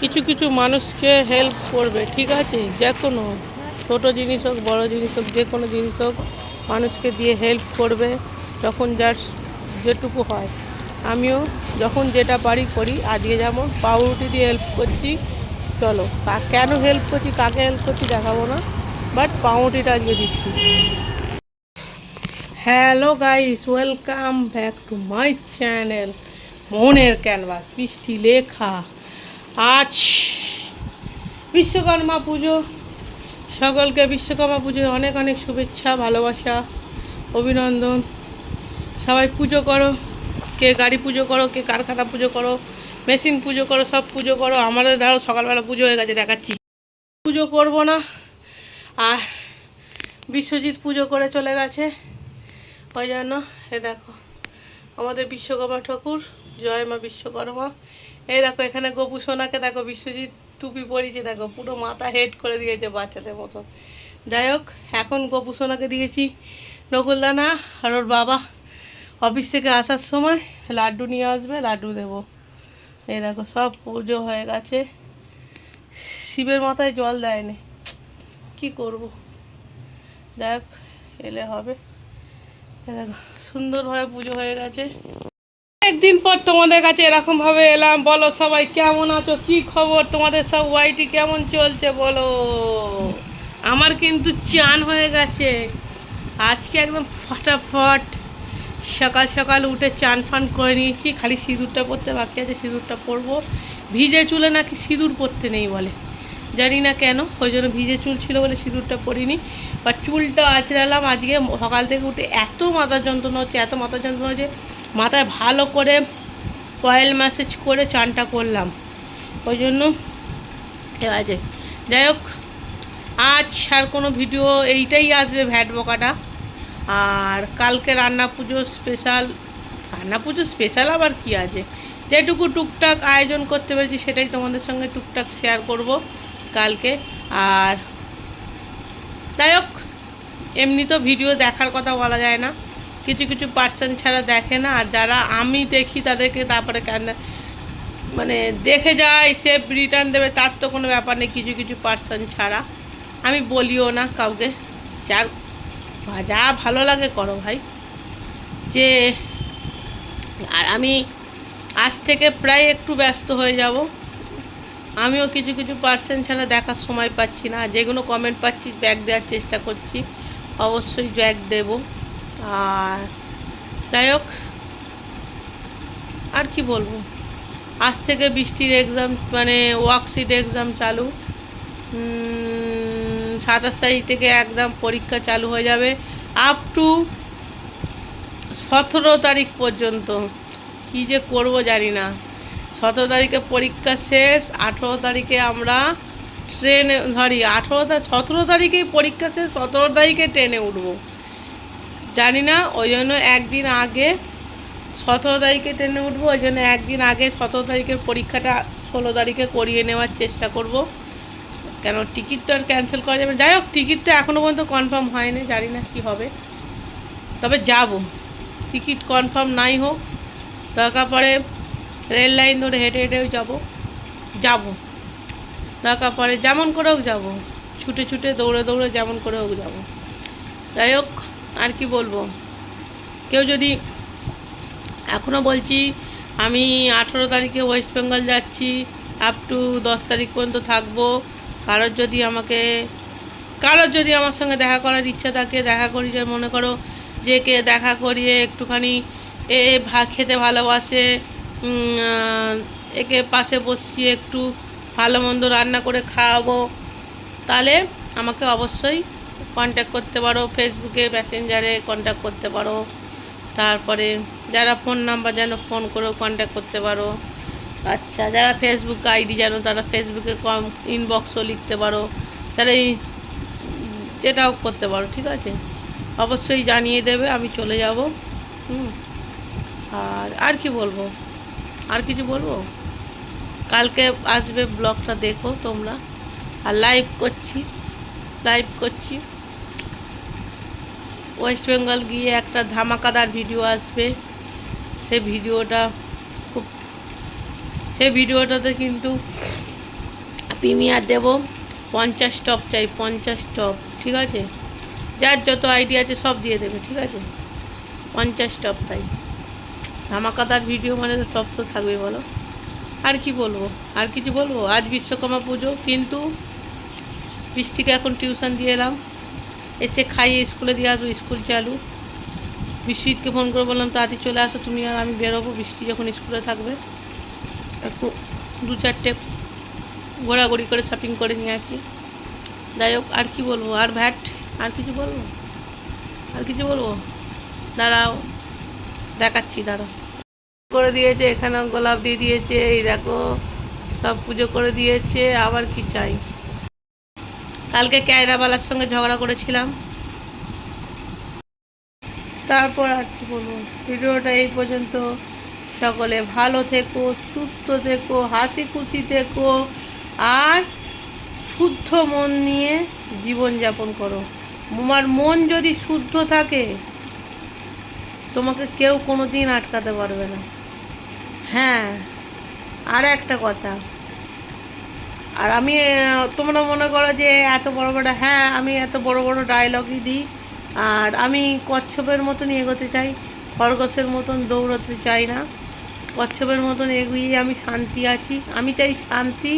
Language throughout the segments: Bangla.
কিছু কিছু মানুষকে হেল্প করবে, ঠিক আছে? যে কোনো ছোটো জিনিস হোক, বড় জিনিস হোক, যে কোনো জিনিস হোক, মানুষকে দিয়ে হেল্প করবে যখন যার যেটুকু হয়। আমিও যখন যেটা পারি করি, আজকে যেমন পাউরুটি দিয়ে হেল্প করছি, চলো কেন হেল্প করছি, কাকে হেল্প করছি দেখাবো না বাট পাউরুটিটা আজকে দিচ্ছি। Hello guys welcome back to my channel মনের ক্যানভাস বৃষ্টি লেখা। আজ বিশ্বকর্মা পুজো। সকলকে বিশ্বকর্মা পুজোর অনেক অনেক শুভেচ্ছা, ভালোবাসা, অভিনন্দন। সবাই পুজো করো, কে গাড়ি পুজো করো, কে কারখানা পুজো করো, মেশিন পুজো করো, সব পুজো করো। আমাদের ধরো সকালবেলা পুজো হয়ে গেছে, দেখাচ্ছি। পুজো করব না। আর বিশ্বজিৎ পুজো করে চলে গেছে। ওই জন্য এ দেখো, আমাদের বিশ্বকর্মা ঠাকুর। জয় মা বিশ্বকর্মা। এই দেখো, এখানে গোপু সোনাকে দেখো, বিশ্বজিৎ টুপি পরিয়েছে, দেখো, পুরো মাথা হেড করে দিয়েছে বাচ্চাদের মতো। যাই হোক, এখন গোপু সোনাকে দিয়েছি নকুলদানা আর ওর বাবা অফিস থেকে আসার সময় লাড্ডু নিয়ে আসবে, লাড্ডু দেবো। এই দেখো, সব পুজো হয়ে গেছে। শিবের মাথায় জল দেয়নি। কি করব? যাই হোক, এলে হবে। দেখো, সুন্দরভাবে পুজো হয়ে গেছে। একদিন পর তোমাদের কাছে এরকম ভাবে এলাম। বলো সবাই কেমন আছো? কি খবর? তোমাদের সব ওয়াইটি কেমন চলছে বলো? আমার কিন্তু চান হয়ে গেছে। আজকে একদম ফটাফট সকাল সকাল উঠে চান ফান করে নিয়েছি। খালি সিঁদুরটা পরতে বাকি আছে, সিঁদুরটা পরবো। ভিজে চুলে নাকি সিঁদুর পরতে নেই বলে। জানি না কেন, ওই জন্য ভিজে চুল ছিল বলে সিঁদুরটা পরিনি। বা চুলটা আঁচড়ালাম আজকে। সকাল থেকে উঠে এত মাথা যন্ত্রণা হচ্ছে, এত মাথা যন্ত্রণা হচ্ছে মাথায় ভালো করে অয়েল ম্যাসেজ করে চানটা করলাম। ওই জন্য আছে। যাই হোক, আজ আর কোনো ভিডিও এইটাই আসবে ভ্যাট বকাটা। আর কালকে রান্না পুজো স্পেশাল রান্না পুজো স্পেশাল আবার কি আছে? যেটুকু টুকটাক আয়োজন করতে পেরেছি সেটাই তোমাদের সঙ্গে টুকটাক শেয়ার করব কালকে। আর যাই হোক, এমনি তো ভিডিও দেখার কথা বলা যায় না। কিছু কিছু পার্সন ছাড়া দেখে না, আর যারা আমি দেখি তাদেরকে তারপরে কেন মানে দেখে যায়, সে রিটার্ন দেবে, তার তো কোনো ব্যাপার নেই, কিছু কিছু পার্সন ছাড়া। আমি বলিও না কাউকে, যার যা ভালো লাগে করো ভাই। যে, আর আমি আজ থেকে প্রায় একটু ব্যস্ত হয়ে যাব। আমিও কিছু কিছু পার্সেন্ট ছাড়া দেখার সময় পাচ্ছি না, যেগুলো কমেন্ট পাচ্ছি ব্যাগ দেওয়ার চেষ্টা করছি, অবশ্যই ব্যাগ দেব। আর যাই হোক, আর কি বলব? আজ থেকে বৃষ্টির এক্সাম মানে ওয়ার্কশিট এক্সাম চালু। সাতাশ তারিখ থেকে একদম পরীক্ষা চালু হয়ে যাবে আপ টু সতেরো তারিখ পর্যন্ত। কি যে করব জানি না। সতেরো তারিখে পরীক্ষা শেষ, আঠেরো তারিখে আমরা ট্রেনে ধরি আঠেরো সতেরো তারিখেই পরীক্ষা শেষ, সতেরো তারিখে ট্রেনে উঠবো। জানি না, ওই জন্য একদিন আগে সতেরো তারিখে ট্রেনে উঠবো, ওই জন্য একদিন আগে সতেরো তারিখের পরীক্ষাটা ষোলো তারিখে করিয়ে নেওয়ার চেষ্টা করব। কেন টিকিট তো আর ক্যান্সেল করা যাবে যাই হোক, টিকিটটা এখনও পর্যন্ত কনফার্ম হয়নি, জানি না কি হবে। তবে যাব। টিকিট কনফার্ম নাই হোক, দরকার পরে রেল লাইন ধরে হেঁটে হেঁটেও যাব। যাব। দরকার পরে যেমন করে হোক যাব। ছুটে ছুটে দৌড়ে দৌড়ে যেমন করে হোক যাব। যাই হোক আর কি বলব? কেউ যদি এখনও বলছি, আমি আঠেরো তারিখে ওয়েস্ট বেঙ্গল যাচ্ছি আপ টু দশ তারিখ পর্যন্ত থাকব। কারোর যদি আমাকে, কারোর যদি আমার সঙ্গে দেখা করার ইচ্ছা থাকে, দেখা করি, যে মনে করো যে কে দেখা করিয়ে একটুখানি এ ভা, খেতে ভালোবাসে একে পাশে বসিয়ে একটু ভালো মন্দ রান্না করে খাওয়াবো, তাহলে আমাকে অবশ্যই কন্ট্যাক্ট করতে পারো ফেসবুকে প্যাসেঞ্জারে কন্ট্যাক্ট করতে পারো। তারপরে যারা ফোন নাম্বার যেন ফোন করেও কন্ট্যাক্ট করতে পারো। আচ্ছা যারা ফেসবুক আইডি জানো তারা ফেসবুকে কম ইনবক্সও লিখতে পারো। তারা এই যেটাও করতে পারো, ঠিক আছে? অবশ্যই জানিয়ে দেবে, আমি চলে যাব। হুম। আর আর কি বলব? আর কিছু বলব? কালকে আসবে ব্লগটা দেখো তোমরা। আর লাইভ করছি। লাইভ করছি। ওয়েস্ট বেঙ্গল গিয়ে একটা ধামাকাদার ভিডিও আসবে। সে ভিডিওটা খুব সে ভিডিওটাতে কিন্তু প্রিমিয়ার দেব। পঞ্চাশ টপ চাই, পঞ্চাশ টপ ঠিক আছে? যার যত আইডিয়া আছে সব দিয়ে দেবে, ঠিক আছে? পঞ্চাশ টপ তাই। ধামাকাদার ভিডিও মানে তো টপ তো থাকবে, বলো। আর কি বলব? আর কিছু বলব? আজ বিশ্বকর্মা পুজো, কিন্তু বৃষ্টিকে এখন টিউশন দিয়ে এলাম। এসে খাইয়ে স্কুলে দিয়ে আসব, স্কুল চালু। বিশ্বজিৎকে ফোন করে বললাম, তাড়াতাড়ি চলে আসো, তুমি আর আমি বেরোবো বৃষ্টি যখন স্কুলে থাকবে। একটু দু চারটে ঘোরাঘুরি করে শপিং করে নিয়ে আসি। যাই হোক, আর কি বলব? আর ভ্যাট, আর কিছু বলব? আর কিছু বলব? দাঁড়াও, দেখাচ্ছি, দাঁড়াও। করে দিয়েছে এখানে গোলাপ দিয়ে দিয়েছে, এই দেখো, সব পুজো করে দিয়েছে, আবার কি চাই? কালকে ক্যায়রাবালার সঙ্গে ঝগড়া করেছিলাম। তারপর আর কি বলব, ভিডিওটা এই পর্যন্ত। সকলে ভালো থেকো, সুস্থ থেকো হাসি খুশি থেকো, আর শুদ্ধ মন নিয়ে জীবনযাপন করো। তোমার মন যদি শুদ্ধ থাকে, তোমাকে কেউ কোনো দিন আটকাতে পারবে না। হ্যাঁ আর একটা কথা আর আমি তোমরা মনে করো যে এত বড় বড় হ্যাঁ আমি এত বড় বড় ডায়লগই দিই। আর আমি কচ্ছপের মতন এগোতে চাই, খরগোশের মতন দৌড়াতে চাই না। কচ্ছপের মতন এগিয়ে আমি শান্তি আছি। আমি চাই শান্তি,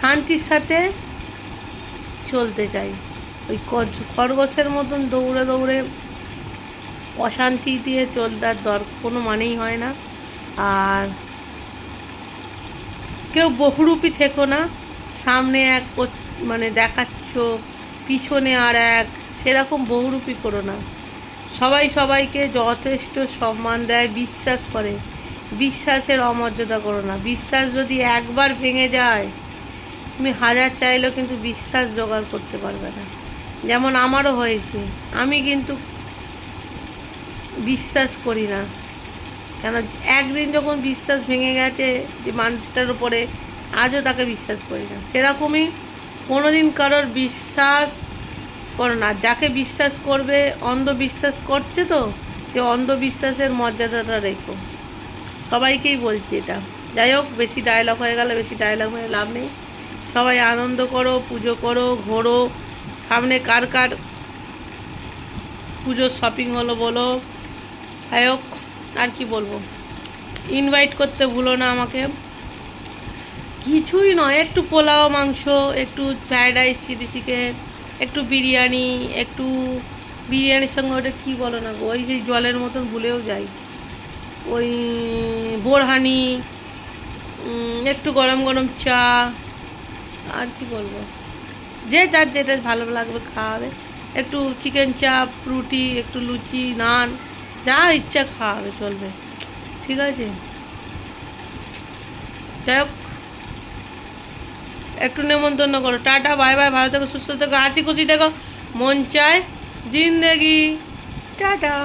শান্তির সাথে চলতে চাই। ওই খরগোশের মতন দৌড়ে দৌড়ে অশান্তি দিয়ে চলতার দর, কোনো মানেই হয় না। আর কেউ বহুরূপী থেকো না। সামনে এক মানে দেখাচ্ছ, পিছনে আর এক, সেরকম বহুরূপী করো না। সবাই সবাইকে যথেষ্ট সম্মান দেয়, বিশ্বাস করে। বিশ্বাসের অমর্যাদা করো না। বিশ্বাস যদি একবার ভেঙে যায়, তুমি হাজার চাইলেও কিন্তু বিশ্বাস জোগাড় করতে পারবে না। যেমন আমারও হয়েছে। আমি কিন্তু বিশ্বাস করি না। কেন একদিন যখন বিশ্বাস ভেঙে গেছে যে মানুষটার উপরে, আজও তাকে বিশ্বাস করি না। সেরকমই কোনোদিন কারোর বিশ্বাস করো না। যাকে বিশ্বাস করবে, অন্ধবিশ্বাস করছে তো, সে অন্ধবিশ্বাসের মর্যাদাটা রেখো। সবাইকেই বলছি এটা। যাই হোক, বেশি ডায়লগ হয়ে গেলে বেশি ডায়লগ হয়ে লাভ নেই। সবাই আনন্দ করো, পুজো করো, ঘোরো। সামনে কার কার পুজোর শপিং হলো বলো। যাই হোক। আর কি বলব? ইনভাইট করতে ভুলো না আমাকে। কিছুই নয়, একটু পোলাও, মাংস, একটু ফ্রায়েড রাইস চিলি চিকেন একটু বিরিয়ানি, একটু বিরিয়ানির সঙ্গে ওটা কী বলো না ওই যে জলের মতন ভুলেও যাই। ওই বোরহানি একটু গরম গরম চা, আর কি বলব? যে যার যেটা ভালো লাগবে খাওয়াবে একটু চিকেন চাপ রুটি, একটু লুচি, নান। যা ইচ্ছা খাওয়াবে, চলবে। ঠিক আছে? যাই হোক, একটু নেমন্তন্ন করো। টাটা, বাই বাই, ভালো থেকো, সুস্থ থেকো, হাসি খুশি দেখো মন চায় জিন্দেগি। টাটা।